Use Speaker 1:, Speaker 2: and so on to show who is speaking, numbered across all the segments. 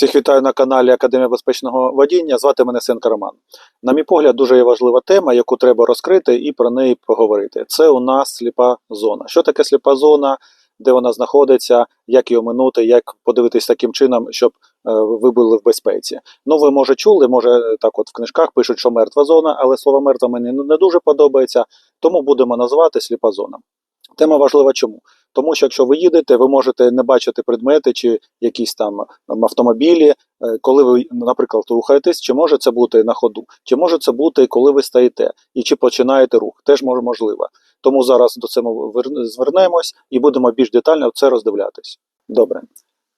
Speaker 1: Всіх вітаю на каналі Академія безпечного водіння. Звати мене Сенка Роман. На мій погляд, дуже є важлива тема, яку треба розкрити і про неї поговорити. Це у нас сліпа зона. Що таке сліпа зона? Де вона знаходиться, як її оминути, як подивитись таким чином, щоб е, ви були в безпеці. Ну, ви може чули, може так от в книжках пишуть, що мертва зона, але слово мертва мені не дуже подобається, тому будемо називати сліпа зона. Тема важлива чому? Тому що якщо ви їдете, ви можете не бачити предмети чи якісь там ем, автомобілі, е, коли ви, наприклад, рухаєтесь, чи може це бути на ходу, чи може це бути, коли ви стоїте і чи починаєте рух, теж можливо. Тому зараз до цього вер- звернемось і будемо більш детально це роздивлятись. Добре.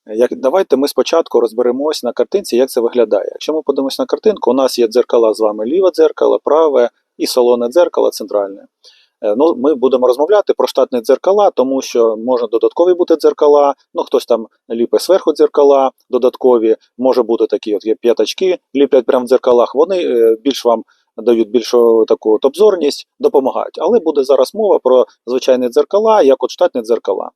Speaker 1: Як, давайте ми спочатку розберемось на картинці, як це виглядає. Якщо ми подивимось на картинку, у нас є дзеркала з вами ліве дзеркало, праве і салонне дзеркало центральне. Е, Ну, ми будемо розмовляти про штатні дзеркала, тому що можна додаткові бути дзеркала. Ну, хтось там ліпить зверху дзеркала додаткові, може бути такі от є п'ятачки, ліплять прямо в дзеркалах. Вони е, більш вам дають більшу таку от обзорність, допомагають. Але буде зараз мова про звичайні дзеркала, як от штатні дзеркала.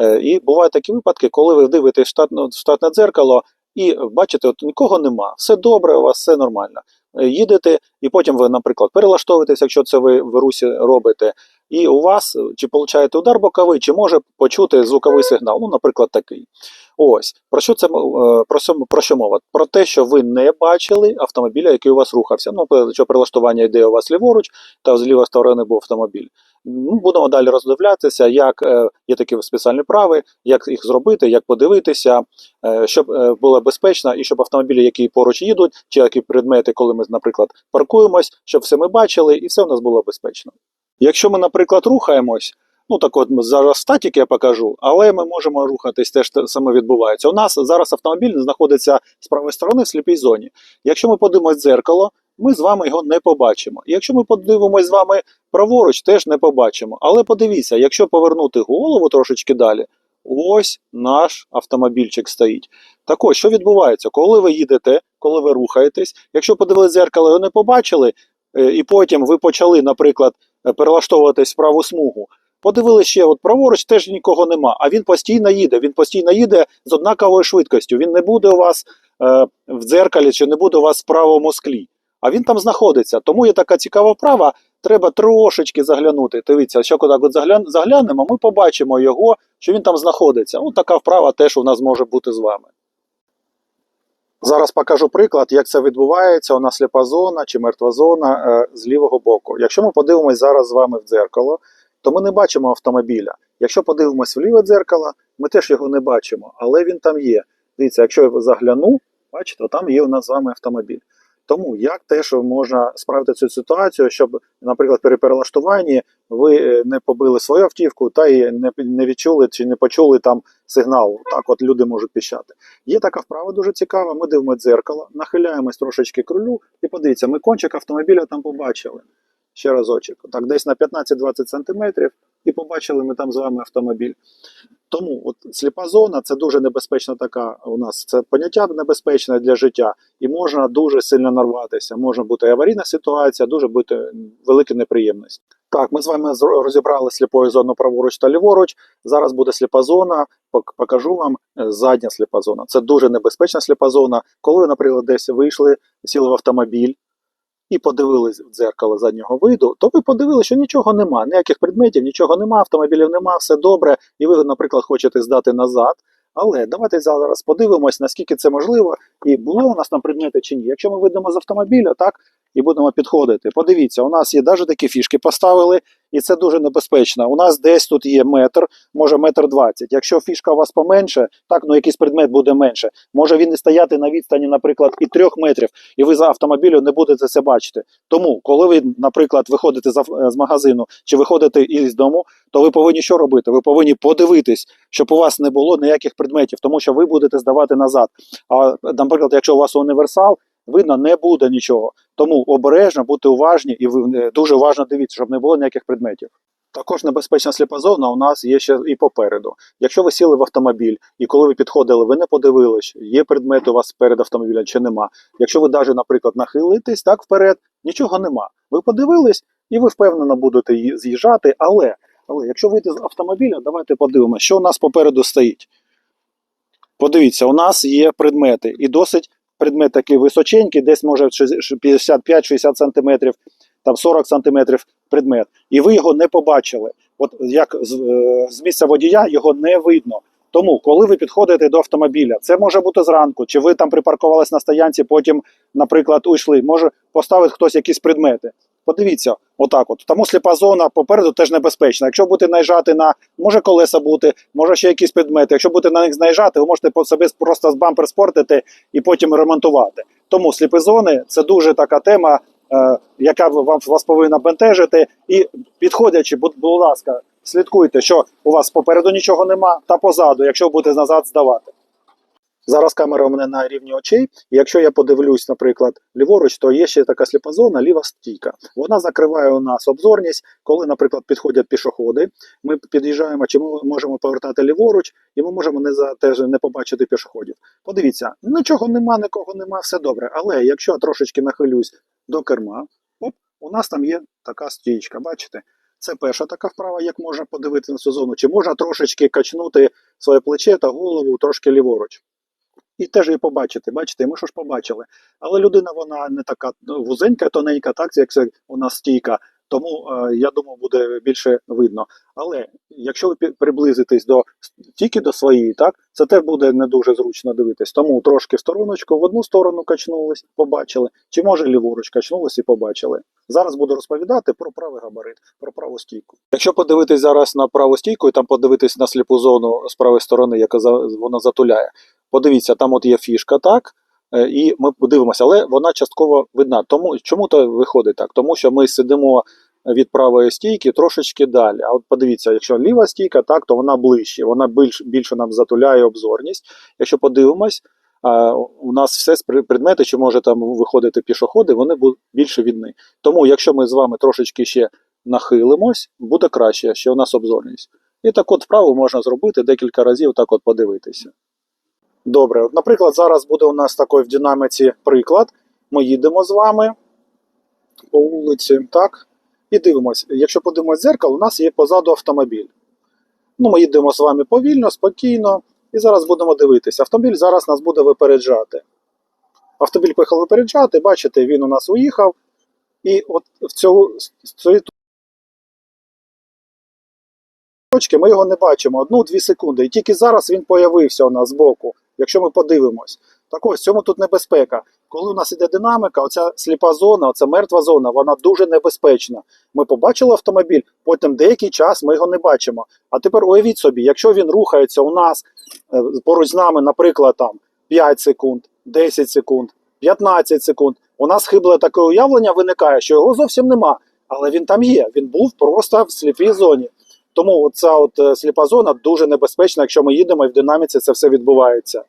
Speaker 1: Е, І бувають такі випадки, коли ви дивитесь штатне, штатне дзеркало і бачите, от нікого нема, все добре, у вас все нормально. Е, Їдете, і потім ви, наприклад, перелаштовуєтесь, якщо це ви в русі робите, і у вас е, чи получаєте удар боковий, чи може почути звуковий сигнал, ну, наприклад, такий. Ось про що це е, про що, про що мова? Про те, що ви не бачили автомобіля, який у вас рухався. Ну, що прилаштування йде у вас ліворуч, та з лівої сторони був автомобіль. Ну, будемо далі роздивлятися, як е, є такі спеціальні прави, як їх зробити, як подивитися, щоб е, було безпечно, і щоб автомобілі, які поруч їдуть, чи які предмети, коли ми, наприклад, паркуємось, щоб все ми бачили, і все у нас було безпечно. Якщо ми, наприклад, рухаємось, ну так от зараз статік я покажу, але ми можемо рухатись, теж те саме відбувається. У нас зараз автомобіль знаходиться з правої сторони в сліпій зоні. Якщо ми подивимось в дзеркало, ми з вами його не побачимо. І якщо ми подивимось з вами праворуч, теж не побачимо. Але подивіться, якщо повернути голову трошечки далі, ось наш автомобільчик стоїть. Так ось, що відбувається, коли ви їдете, коли ви рухаєтесь, якщо подивилися дзеркало, його не побачили, е, і потім ви почали, наприклад, перелаштовуватись в праву смугу. Подивилися ще, от праворуч теж нікого нема, а він постійно їде. Він постійно їде з однаковою швидкістю. Він не буде у вас е, в дзеркалі чи не буде у вас в правому склі. А він там знаходиться. Тому є така цікава вправа. Треба трошечки заглянути. Дивіться, що коли от загля- заглянемо, ми побачимо його, що він там знаходиться. Ну, така вправа теж у нас може бути з вами. Зараз покажу приклад, як це відбувається. У нас сліпа зона чи мертва зона е, з лівого боку. Якщо ми подивимось зараз з вами в дзеркало, то ми не бачимо автомобіля. Якщо подивимось в ліве дзеркало, ми теж його не бачимо, але він там є. Дивіться, якщо я загляну, бачите, там є у нас з вами автомобіль. Тому як теж можна справити цю ситуацію, щоб, наприклад, при перелаштуванні ви е, не побили свою автівку та і не, відчули чи не почули там сигнал. Так, от люди можуть піщати. Є така вправа дуже цікава. Ми дивимося дзеркало, нахиляємось трошечки к рулю, і подивіться, ми кончик автомобіля там побачили. Ще разочок. Так, десь на 15-20 сантиметрів, і побачили ми там з вами автомобіль. Тому от сліпа зона це дуже небезпечна така у нас це поняття небезпечне для життя, і можна дуже сильно нарватися. Може бути аварійна ситуація, дуже бути велика неприємність. Так, ми з вами розібрали сліпою зону праворуч та ліворуч. Зараз буде сліпа зона. Покажу вам е, задня сліпа зона. Це дуже небезпечна сліпа зона. Коли ви, наприклад, десь вийшли, сіли в автомобіль і подивились в дзеркало заднього виду, то ви подивилися, що нічого нема, ніяких предметів, нічого нема, автомобілів нема, все добре, і ви, наприклад, хочете здати назад. Але давайте зараз подивимось, наскільки це можливо, і було у нас там предмети чи ні. Якщо ми вийдемо з автомобіля, так і будемо підходити. Подивіться, у нас є навіть такі фішки поставили, і це дуже небезпечно. У нас десь тут є метр, може метр двадцять. Якщо фішка у вас поменше, так ну якийсь предмет буде менше. Може він і стояти на відстані, наприклад, і трьох метрів, і ви за автомобілю не будете це бачити. Тому, коли ви, наприклад, виходите з, з магазину чи виходите із дому, то ви повинні що робити? Ви повинні подивитись, щоб у вас не було ніяких предметів, тому що ви будете здавати назад. А наприклад, якщо у вас універсал, видно, не буде нічого. Тому обережно, будьте уважні і ви е, дуже уважно дивіться, щоб не було ніяких предметів. Також небезпечна сліпа зона у нас є ще і попереду. Якщо ви сіли в автомобіль і коли ви підходили, ви не подивились, є предмети у вас перед автомобілем чи нема. Якщо ви навіть, наприклад, нахилитесь так вперед, нічого нема. Ви подивились і ви впевнено будете з'їжджати. Але, але якщо вийти з автомобіля, давайте подивимося, що у нас попереду стоїть. Подивіться, у нас є предмети, і досить предмет такий височенький, десь може 55-60 сантиметрів, там 40 сантиметрів предмет. І ви його не побачили. От як е, з місця водія його не видно. Тому, коли ви підходите до автомобіля, це може бути зранку, чи ви там припаркувались на стоянці, потім, наприклад, уйшли, може поставити хтось якісь предмети. Подивіться, отак от. Тому сліпа зона попереду теж небезпечна. Якщо будете наїжджати на, може колеса бути, може ще якісь предмети. Якщо будете на них наїжджати, ви можете по собі просто з бампер спортити і потім ремонтувати. Тому сліпі зони це дуже така тема, е, яка вам вас повинна бентежити. І підходячи, будь, будь ласка, слідкуйте, що у вас попереду нічого нема, та позаду, якщо будете назад здавати. Зараз камера у мене на рівні очей. І якщо я подивлюсь, наприклад, ліворуч, то є ще така сліпа зона, ліва стійка. Вона закриває у нас обзорність, коли, наприклад, підходять пішоходи. Ми під'їжджаємо, чи ми можемо повертати ліворуч, і ми можемо не за теж не побачити пішоходів. Подивіться, нічого нема, нікого нема, все добре. Але якщо я трошечки нахилюсь до керма, оп, у нас там є така стійка. Бачите? Це перша така вправа, як можна подивитися на цю зону, чи можна трошечки качнути своє плече та голову трошки ліворуч. І теж її побачити. Бачите, ми що ж побачили. Але людина вона не така ну, вузенька, тоненька, так як це у нас стійка. Тому е, я думаю, буде більше видно. Але якщо ви приблизитесь до тільки до своєї, так це теж буде не дуже зручно дивитись. Тому трошки в стороночку, в одну сторону качнулись, побачили, чи може ліворуч качнулись і побачили. Зараз буду розповідати про правий габарит, про праву стійку. Якщо подивитись зараз на праву стійку і там подивитись на сліпу зону з правої сторони, яка вона затуляє. Подивіться, там от є фішка, так. Е, І ми подивимося, але вона частково видна. Тому чому то виходить так? Тому що ми сидимо від правої стійки трошечки далі. А от подивіться, якщо ліва стійка, так то вона ближче, вона більш більше нам затуляє обзорність. Якщо подивимось, у нас все з предмети, що може там виходити пішоходи, вони більше відні. Тому, якщо ми з вами трошечки ще нахилимось, буде краще, що у нас обзорність. І так от вправу можна зробити декілька разів, так от подивитися. Добре, наприклад, зараз буде у нас такий в динаміці приклад. Ми їдемо з вами по вулиці, так? І дивимося. Якщо подивимось дзеркало, у нас є позаду автомобіль. Ну, ми їдемо з вами повільно, спокійно, і зараз будемо дивитися. Автомобіль зараз нас буде випереджати. Автомобіль поїхав випереджати, бачите, він у нас уїхав. І от в цього з цієї точки ми його не бачимо одну-дві секунди. І тільки зараз він появився у нас збоку, якщо ми подивимось. Так ось, цьому тут небезпека. Коли у нас іде динаміка, оця сліпа зона, оця мертва зона, вона дуже небезпечна. Ми побачили автомобіль, потім деякий час ми його не бачимо. А тепер уявіть собі, якщо він рухається у нас е, поруч з нами, наприклад, там 5 секунд, 10 секунд, 15 секунд, у нас хибле таке уявлення виникає, що його зовсім нема. Але він там є. Він був просто в сліпій зоні. Тому ця от е, сліпа зона дуже небезпечна, якщо ми їдемо і в динаміці це все відбувається.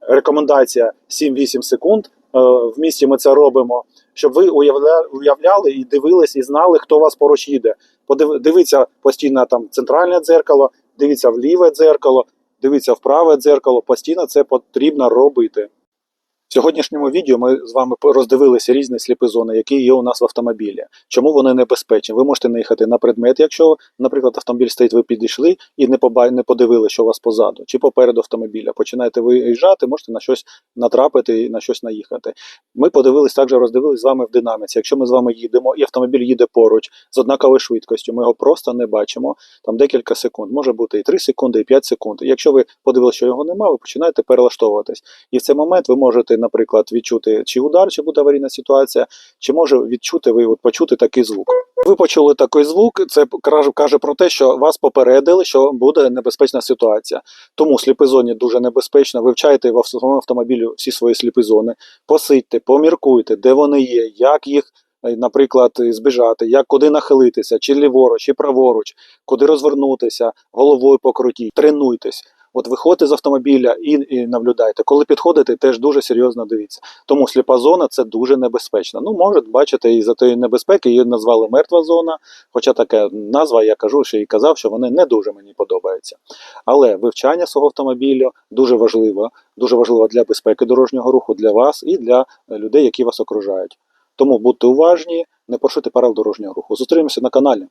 Speaker 1: Рекомендація 7-8 секунд. Е, В місті ми це робимо, щоб ви уявля- уявляли і дивились, і знали, хто вас поруч їде. Дивіться постійно там центральне дзеркало, дивіться в ліве дзеркало, дивіться в праве дзеркало. Постійно це потрібно робити. В сьогоднішньому відео ми з вами роздивилися різні сліпі зони, які є у нас в автомобілі. Чому вони небезпечні? Ви можете наїхати на предмет, якщо, наприклад, автомобіль стоїть, ви підійшли і не побай, не подивили, що у вас позаду, чи попереду автомобіля. Починаєте виїжджати, можете на щось натрапити і на щось наїхати. Ми подивились також, роздивились з вами в динаміці. Якщо ми з вами їдемо, і автомобіль їде поруч з однаковою швидкістю, ми його просто не бачимо. Там декілька секунд, може бути і 3 секунди, і 5 секунд. Якщо ви подивилися, що його немає, ви починаєте перелаштовуватись. І в цей момент ви можете, наприклад, відчути чи удар, чи буде аварійна ситуація, чи може відчути ви от почути такий звук. Ви почули такий звук, це каже- про те, що вас попередили, що буде небезпечна ситуація. Тому сліпі зоні дуже небезпечно. Вивчайте в своєму автомобілі всі свої сліпі зони, посидьте, поміркуйте, де вони є, як їх. е, Наприклад, збіжати, як куди нахилитися, чи ліворуч, чи праворуч, куди розвернутися, головою покрутіть, тренуйтесь. От виходьте з автомобіля і, і наблюдайте. Коли підходите, теж дуже серйозно дивіться. Тому сліпа зона це дуже небезпечно. Ну, може, бачите, і за тієї небезпеки її назвали мертва зона. Хоча така назва, я кажу, що і казав, що вони не дуже мені подобаються. Але вивчання свого автомобіля дуже важливо, дуже важливо для безпеки дорожнього руху, для вас і для е, людей, які вас окружають. Тому будьте уважні, не порушуйте правил дорожнього руху. Зустрінемося на каналі.